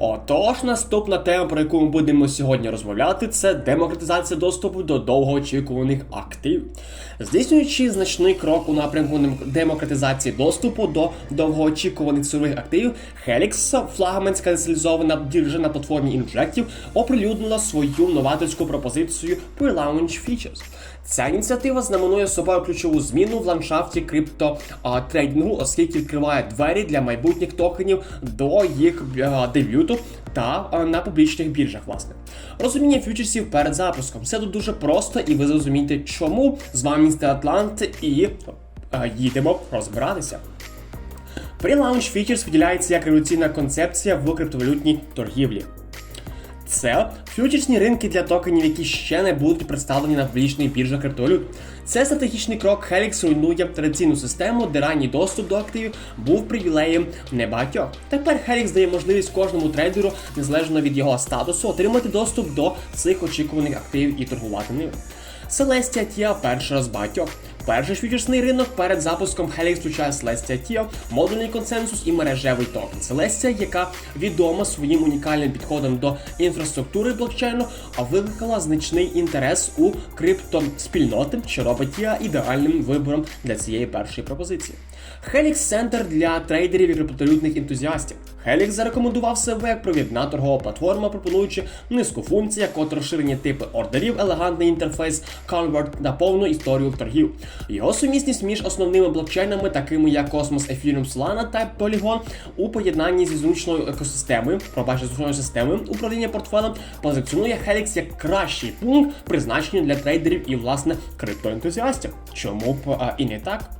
Отож, наступна тема, про яку ми будемо сьогодні розмовляти, це демократизація доступу до довгоочікуваних активів. Здійснюючи значний крок у напрямку демократизації доступу до довгоочікуваних цифрових активів, Helix, флагманська децентралізована біржа на платформі Injective, оприлюднила свою новаторську пропозицію Pre-Launch Features. Ця ініціатива знаменує собою ключову зміну в ландшафті криптотрейдингу, оскільки відкриває двері для майбутніх токенів до їх е, дебюту та е, на публічних біржах. Власне розуміння фьючерсів перед запуском. Все тут дуже просто, і ви зрозумієте, чому з вами містер Атлант і е, їдемо розбиратися. При лаунч фічерс виділяється як революційна концепція в криптовалютній торгівлі. Це фьючерсні ринки для токенів, які ще не будуть представлені на публічних біржах криптовалют. Це стратегічний крок Helix руйнує традиційну систему, де ранній доступ до активів був привілеєм небагатьох. Тепер Helix дає можливість кожному трейдеру, незалежно від його статусу, отримати доступ до цих очікуваних активів і торгувати ними. Celestia Tia перша з багатьох. Перший фьючерсний ринок перед запуском Helix включає Celestia Tia, модульний консенсус і мережевий токен. Celestia, яка відома своїм унікальним підходом до інфраструктури блокчейну, а викликала значний інтерес у криптоспільноти, що робить Tia ідеальним вибором для цієї першої пропозиції. Helix Center для трейдерів і криптовалютних ентузіастів. Helix зарекомендував себе як провідна торгова платформа, пропонуючи низку функцій, як от розширені типи ордерів, елегантний інтерфейс, конверт та повну історію торгів. Його сумісність між основними блокчейнами, такими як Cosmos, Ethereum, Solana та Polygon, у поєднанні зі зручною екосистемою, пробачте, зручною системою управління портфелем, позиціонує Helix як кращий пункт призначення для трейдерів і власне криптоентузіастів. Чому б а, і не так?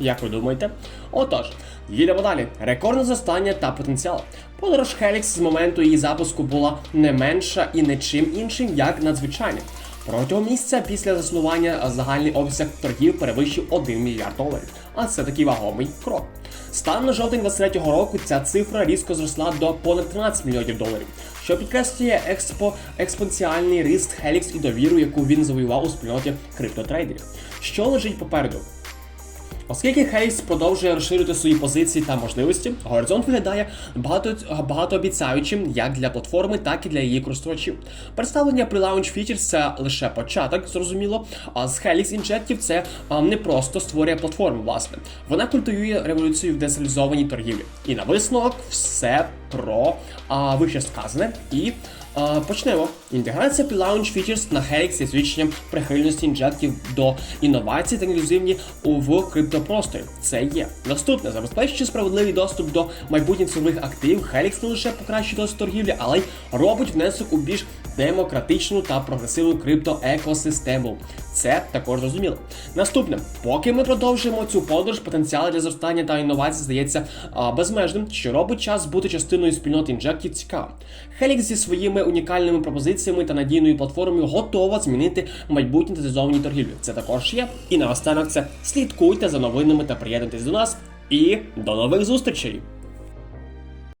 Як ви думаєте? Отож, їдемо далі. Рекордне зростання та потенціал. Подорож Helix з моменту її запуску була не менша і не чим іншим, як надзвичайним. Протягом місяця після заснування загальний обсяг торгів перевищив 1 мільярд доларів. А це такий вагомий крок. Станом на жовтень 23-го року ця цифра різко зросла до понад 13 мільйонів доларів, що підкреслює експо експонціальний ріст Helix і довіру, яку він завоював у спільноті криптотрейдерів. Що лежить попереду? Оскільки Хейс продовжує розширювати свої позиції та можливості, горизонт виглядає багато, багатообіцяючим як для платформи, так і для її користувачів. Представлення при Launch Features – це лише початок, зрозуміло. А з Helix Injective це не просто створює платформу, власне. Вона культує революцію в децентралізованій торгівлі. І на висновок все про а, вище сказане і. Почнемо. Інтеграція Launch Features на Helix є свідченням прихильності інжектів до інновацій та інклюзивні в криптопросторі. Це є. Наступне, забезпечуючи справедливий доступ до майбутніх цифрових активів, Helix не лише покращує досвід торгівлі, але й робить внесок у більш демократичну та прогресивну криптоекосистему. Це також зрозуміло. Наступне, поки ми продовжуємо цю подорож, потенціал для зростання та інновацій здається а, безмежним, що робить час бути частиною спільноти інжектів цікавим. Helix зі своїми унікальними пропозиціями та надійною платформою готова змінити майбутнє цивілізовані торгівлі. Це також є. І наостанок це слідкуйте за новинами та приєднуйтесь до нас. І до нових зустрічей!